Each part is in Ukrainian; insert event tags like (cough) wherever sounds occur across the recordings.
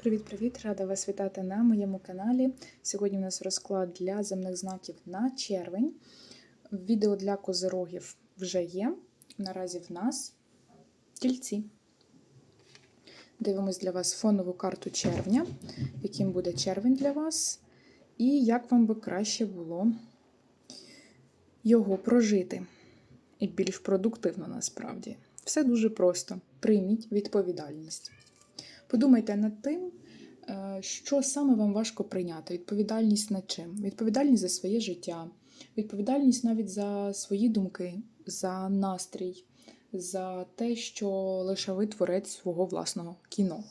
Привіт-привіт! Рада вас вітати на моєму каналі. Сьогодні у нас розклад для земних знаків на червень. Відео для козирогів вже є. Наразі в нас тільці. Дивимось для вас фонову карту червня, яким буде червень для вас, і як вам би краще було його прожити. І більш продуктивно насправді. Все дуже просто. Прийміть відповідальність. Подумайте над тим, е, що саме вам важко прийняти. Відповідальність над чим? Відповідальність за своє життя, відповідальність навіть за свої думки, за настрій, за те, що лише ви творець свого власного кіно.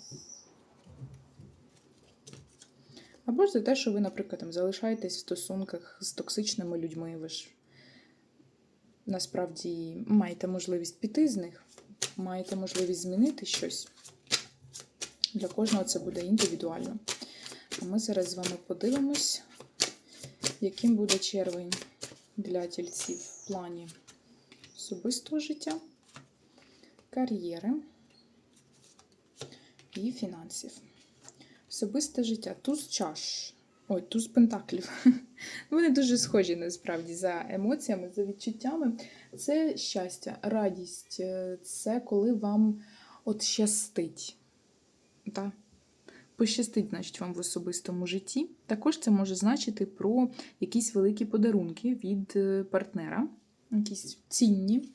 Або ж за те, що ви, наприклад, там, залишаєтесь в стосунках з токсичними людьми. Ви ж насправді маєте можливість піти з них, маєте можливість змінити щось. Для кожного це буде індивідуально. А ми зараз з вами подивимось, яким буде червень для тільців в плані особистого життя, кар'єри і фінансів. Особисте життя. Туз чаш. Ой, туз пентаклів. (laughs) Вони дуже схожі насправді за емоціями, за відчуттями. Це щастя, радість, це коли вам от щастить. Та, пощастить, значить, вам в особистому житті. Також це може значити про якісь великі подарунки від е, партнера, якісь цінні.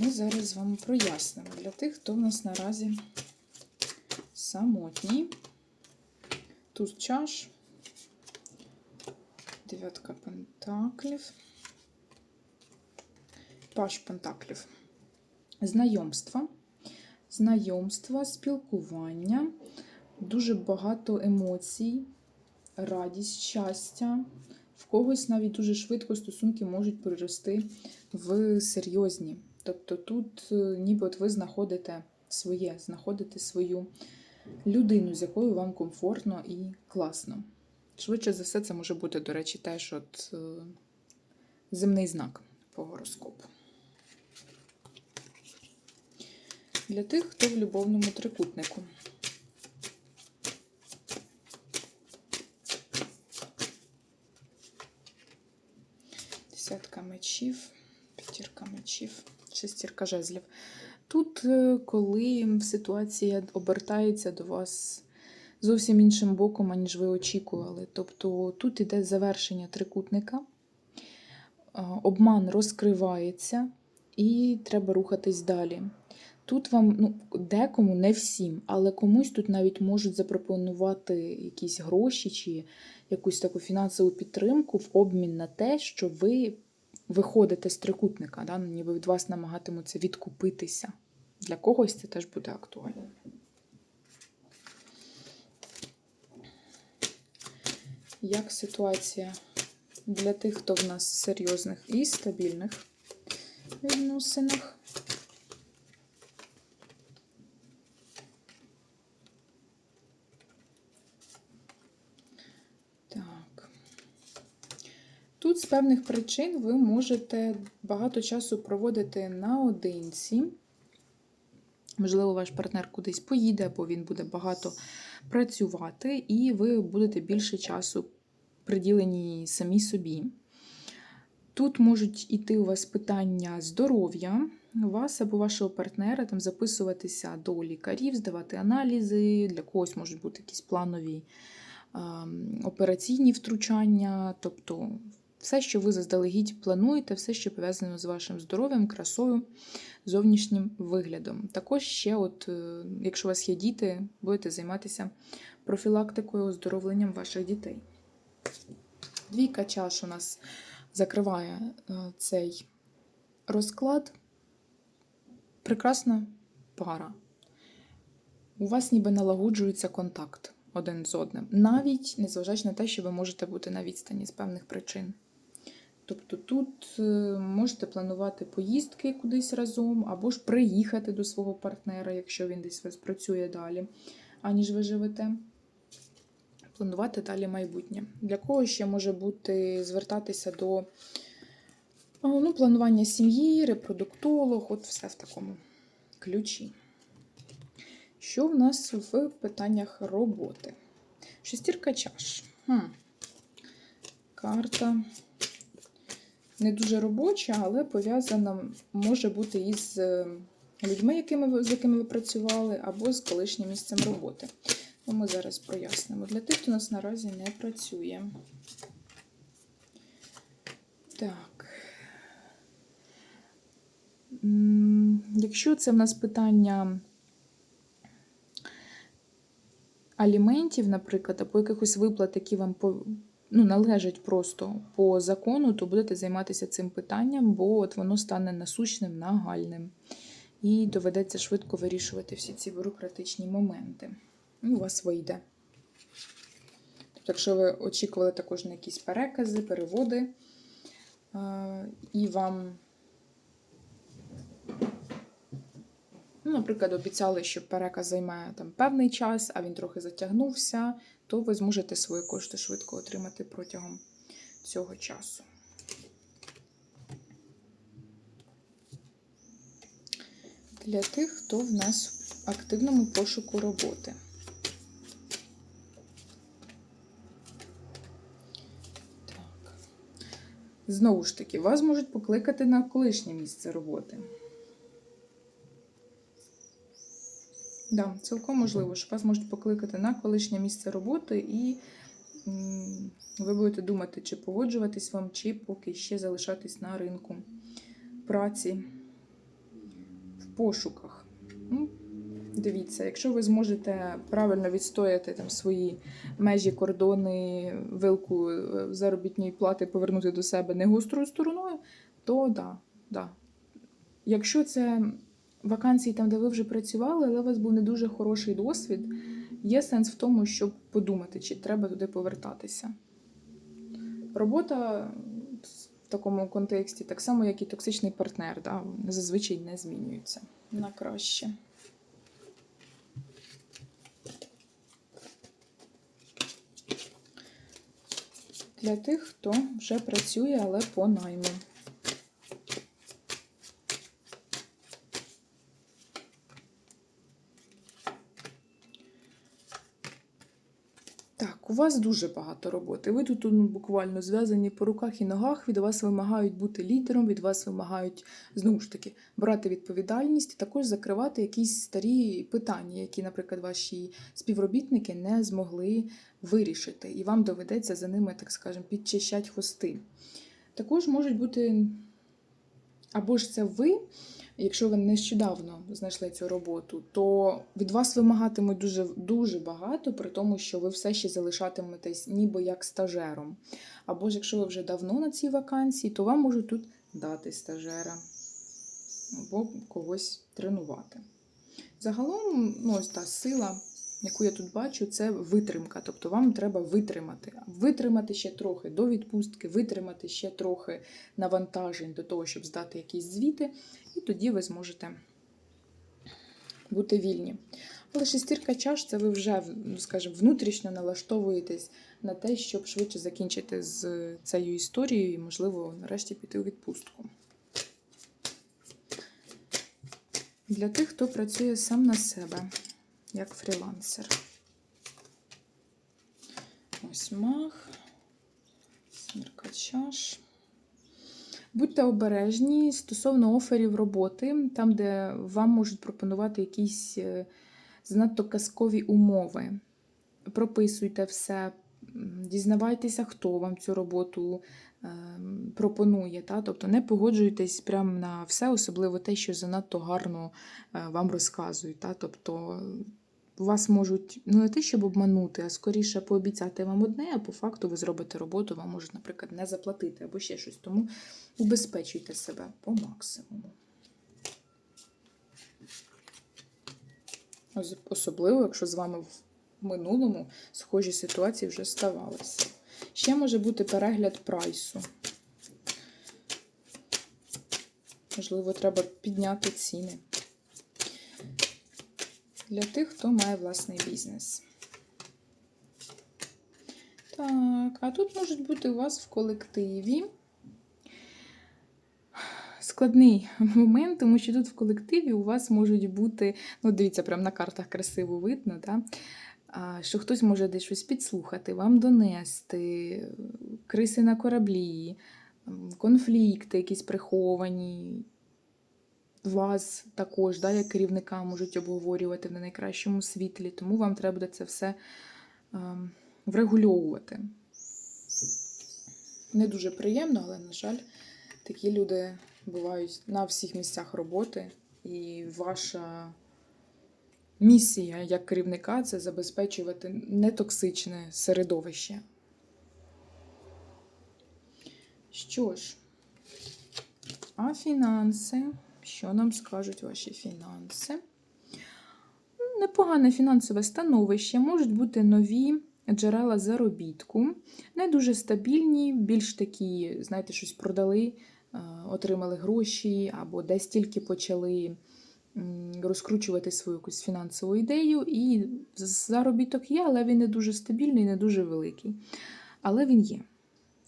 Ми зараз з вами прояснимо для тих, хто в нас наразі самотній. Туз чаш, дев'ятка пентаклів, паш пентаклів. Знайомства знайомства, спілкування, дуже багато емоцій, радість, щастя. В когось навіть дуже швидко стосунки можуть перерости в серйозні. Тобто тут, е, ніби от ви знаходите своє, знаходите свою людину, з якою вам комфортно і класно. Швидше за все, це може бути, до речі, теж от е, земний знак по гороскопу. Для тих, хто в любовному трикутнику. Десятка мечів, п'ятірка мечів, шестірка жезлів. Тут, е, коли ситуація обертається до вас зовсім іншим боком, аніж ви очікували. Тобто тут іде завершення трикутника, обман розкривається, і треба рухатись далі. Тут вам, ну, декому, не всім, але комусь тут навіть можуть запропонувати якісь гроші чи якусь таку фінансову підтримку в обмін на те, що ви виходите з трикутника, да? Ну, ніби від вас намагатимуться відкупитися. Для когось це теж буде актуально. Як ситуація для тих, хто в нас серйозних і стабільних відносинах? Тут з певних причин ви можете багато часу проводити наодинці. Можливо, ваш партнер кудись поїде, або він буде багато працювати, і ви будете більше часу приділені самі собі. Тут можуть іти у вас питання здоров'я, вас або вашого партнера, там записуватися до лікарів, здавати аналізи, для когось можуть бути якісь планові операційні втручання, тобто все, що ви заздалегідь плануєте, все, що пов'язано з вашим здоров'ям, красою, зовнішнім виглядом. Також ще, от, е, якщо у вас є діти, будете займатися профілактикою, оздоровленням ваших дітей. Двійка чаш у нас закриває е, цей розклад. Прекрасна пара. У вас ніби налагоджується контакт один з одним. Навіть незважаючи на те, що ви можете бути на відстані з певних причин. Тобто тут е, можете планувати поїздки кудись разом, або ж приїхати до свого партнера, якщо він десь вас працює далі, аніж ви живете. Планувати далі майбутнє. Для кого ще може бути звертатися до ну, планування сім'ї, репродуктолог, от все в такому ключі. Що в нас в питаннях роботи? Шестірка чаш. Хм. Карта не дуже робоча, але пов'язана може бути із е, людьми, якими з якими ви працювали, або з колишнім місцем роботи. Ну, ми зараз прояснимо. Для тих, хто у нас наразі не працює. Так. Якщо це в нас питання аліментів, наприклад, або якихось виплат, які вам ну, належать просто по закону, то будете займатися цим питанням, бо от воно стане насущним, нагальним. І доведеться швидко вирішувати всі ці бюрократичні моменти. І у вас вийде. Тобто, якщо ви очікували також на якісь перекази, переводи, е, і вам, ну, наприклад, обіцяли, що переказ займе там певний час, а він трохи затягнувся, то ви зможете свої кошти швидко отримати протягом цього часу. Для тих, хто в нас в активному пошуку роботи. Так. Знову ж таки, вас можуть покликати на колишнє місце роботи. Да, цілком можливо, що вас можуть покликати на колишнє місце роботи, і ви будете думати, чи погоджуватись вам, чи поки ще залишатись на ринку праці в пошуках. Ну, дивіться, якщо ви зможете правильно відстояти там свої межі, кордони, вилку е, заробітної плати повернути до себе не гострою стороною, то да, да. Якщо це вакансії там, де ви вже працювали, але у вас був не дуже хороший досвід, є сенс в тому, щоб подумати, чи треба туди повертатися. Робота в такому контексті, так само, як і токсичний партнер, да, зазвичай не змінюється на краще. Для тих, хто вже працює, але по найму. Так, у вас дуже багато роботи. Ви тут ну, буквально зв'язані по руках і ногах. Від вас вимагають бути лідером, від вас вимагають знову ж таки брати відповідальність, і також закривати якісь старі питання, які, наприклад, ваші співробітники не змогли вирішити, і вам доведеться за ними, так скажемо, підчищати хвости. Також можуть бути або ж це ви. Якщо ви нещодавно знайшли цю роботу, то від вас вимагатимуть дуже дуже багато, при тому, що ви все ще залишатиметесь ніби як стажером. Або ж якщо ви вже давно на цій вакансії, то вам можуть тут дати стажера або когось тренувати. Загалом, ну, ось та сила, яку я тут бачу, це витримка. Тобто вам треба витримати. Витримати ще трохи до відпустки, витримати ще трохи навантажень до того, щоб здати якісь звіти, і тоді ви зможете бути вільні. Але шестірка чаш це ви вже, ну, скажімо, внутрішньо налаштовуєтесь на те, щоб швидше закінчити з цією історією і, можливо, нарешті піти у відпустку. Для тих, хто працює сам на себе, як фрілансер. Ось мах, смірка чаш. Будьте обережні стосовно оферів роботи, там, де вам можуть пропонувати якісь е, занадто казкові умови. Прописуйте все, дізнавайтеся, хто вам цю роботу ем, пропонує. Та? Тобто не погоджуйтесь прямо на все, особливо те, що занадто гарно е, вам розказують. Та? Тобто вас можуть ну не те, щоб обманути, а скоріше пообіцяти вам одне, а по факту ви зробите роботу, вам можуть, наприклад, не заплатити або ще щось. Тому убезпечуйте себе по максимуму. Особливо, якщо з вами в минулому схожі ситуації вже ставалися. Ще може бути перегляд прайсу. Можливо, треба підняти ціни. Для тих, хто має власний бізнес. Так, а тут можуть бути у вас в колективі складний момент, тому що тут в колективі у вас можуть бути, ну дивіться, прямо на картах красиво видно, да? що хтось може десь щось підслухати, вам донести, криси на кораблі, конфлікти якісь приховані. Вас також, да, як керівника, можуть обговорювати в найкращому світлі, тому вам треба буде це все ем, врегульовувати. Не дуже приємно, але, на жаль, такі люди бувають на всіх місцях роботи, і ваша місія як керівника це забезпечувати нетоксичне середовище. Що ж, а фінанси? Що нам скажуть ваші фінанси? Непогане фінансове становище, можуть бути нові джерела заробітку, не дуже стабільні, більш такі, знаєте, щось продали, е, отримали гроші, або десь тільки почали розкручувати свою якусь фінансову ідею, і заробіток є, але він не дуже стабільний, не дуже великий. Але він є.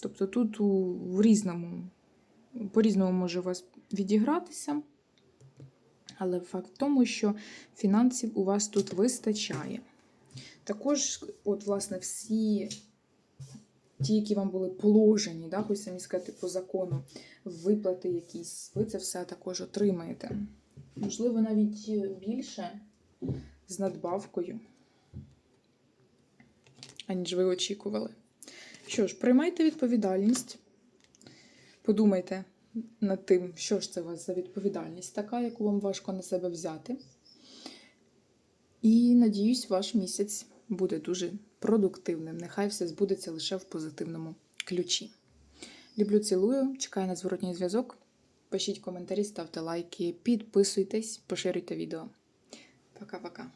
Тобто тут у, в різному, по-різному може у вас відігратися. Але факт в тому, що фінансів у вас тут вистачає. Також, от, власне, всі ті, які вам були положені, да, хоч самі сказати по закону, виплати якісь, ви це все також отримаєте. Можливо, навіть більше з надбавкою, аніж ви очікували. Що ж, приймайте відповідальність, подумайте над тим, що ж це у вас за відповідальність така, яку вам важко на себе взяти. І надіюсь, ваш місяць буде дуже продуктивним. Нехай все збудеться лише в позитивному ключі. Люблю, цілую, чекаю на зворотній зв'язок. Пишіть коментарі, ставте лайки, підписуйтесь, поширюйте відео. Пока-пока.